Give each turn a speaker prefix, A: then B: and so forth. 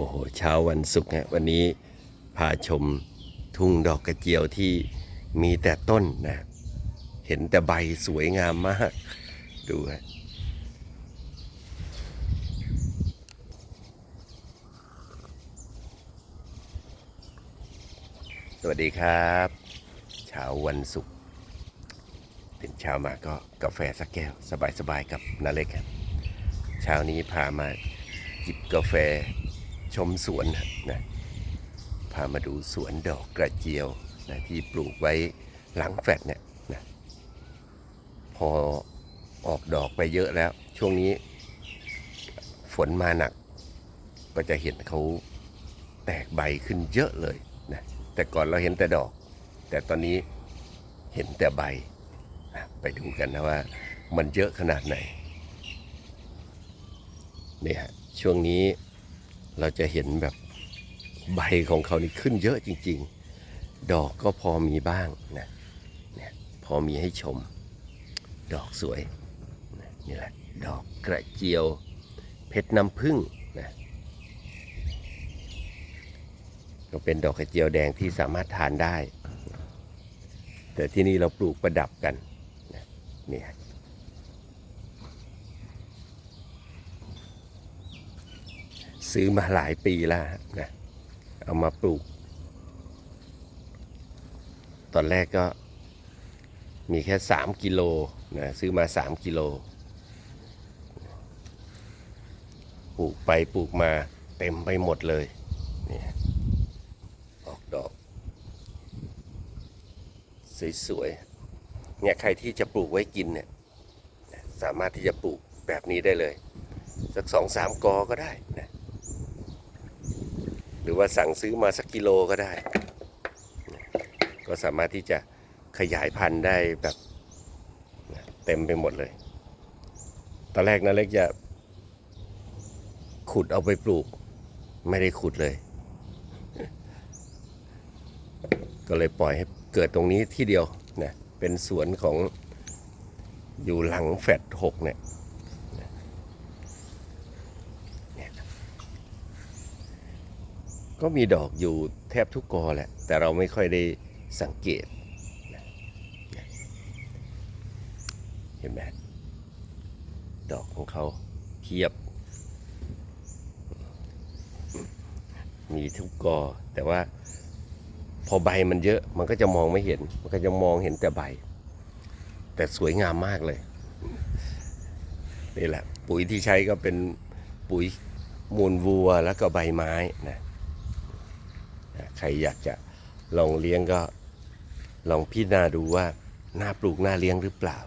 A: โอ้โหเช้าวันศุกร์ฮะวันนี้พาชมทุ่งดอกกระเจียวที่มีแต่ต้นนะ เห็นแต่ใบสวยงามมาก ดูฮะสวัสดีครับเช้าวันศุกร์ตื่นเช้ามาก็กาแฟสักแก้ว สบายๆกับนาเล็กครับเช้านี้พามาจิบกาแฟ ชมสวนนะพามาดูสวนดอกกระเจียวนะที่ปลูกไว้หลังแฟลตเนี่ยนะพอออกดอกไปเยอะแล้ว ช่วงนี้ ฝนมาหนัก ก็จะเห็นเขาแตกใบขึ้นเยอะเลยนะแต่ก่อนเราเห็นแต่ดอก แต่ตอนนี้เห็นแต่ใบนะไปดูกันนะว่า มันเยอะขนาดไหนเนี่ยช่วงนี้ เราจะเห็นแบบใบของเขานี่ขึ้นเยอะจริง ๆ ดอกก็พอมีบ้างนะเนี่ยพอมีให้ชม ดอกสวยนะนี่แหละดอกกระเจียว เพชรน้ำผึ้งนะก็เป็นดอกกระเจียวแดงที่สามารถทานได้ แต่ที่นี่เราปลูกประดับกันนะนี่ฮ ซื้อมาหลายปีแล้วนะเอามาปลูก ตอนแรกก็มีแค่ 3 กิโลนะซื้อมา 3 กิโลปลูกไปปลูกมาเต็มไปหมดเลยนี่ออกดอก สวยๆเนี่ยใครที่จะปลูกไว้กินเนี่ยสามารถที่จะปลูกแบบนี้ได้เลย สักสองสามกอก็ได้นะ รือว่าสั่งซื้อมาสักกิโลก็ได้ ก็สามารถที่จะขยายพันธุ์ได้แบบเต็มไปหมดเลย ตอนแรกนะเล็กจะ ขุดเอาไปปลูก ไม่ได้ขุดเลย ก็เลยปล่อยให้เกิดตรงนี้ที่เดียวนะเป็นสวนของอยู่หลังแฟดหกเนี่ย ก็มีดอกอยู่แทบทุกกอแหละ แต่เราไม่ค่อยได้สังเกต เห็นไหมดอกของเขาเทียบ มีทุกกอ แต่ว่าพอใบมันเยอะมันก็จะมองไม่เห็น มันก็จะมองเห็นแต่ใบ แต่สวยงามมากเลย นี่แหละ ปุ๋ยที่ใช้ก็เป็นปุ๋ยมูลวัวแล้วก็ใบไม้นะ ใครอยากจะลองเลี้ยงก็ลองพิจารณาดูว่าน่าปลูกน่าเลี้ยงหรือเปล่า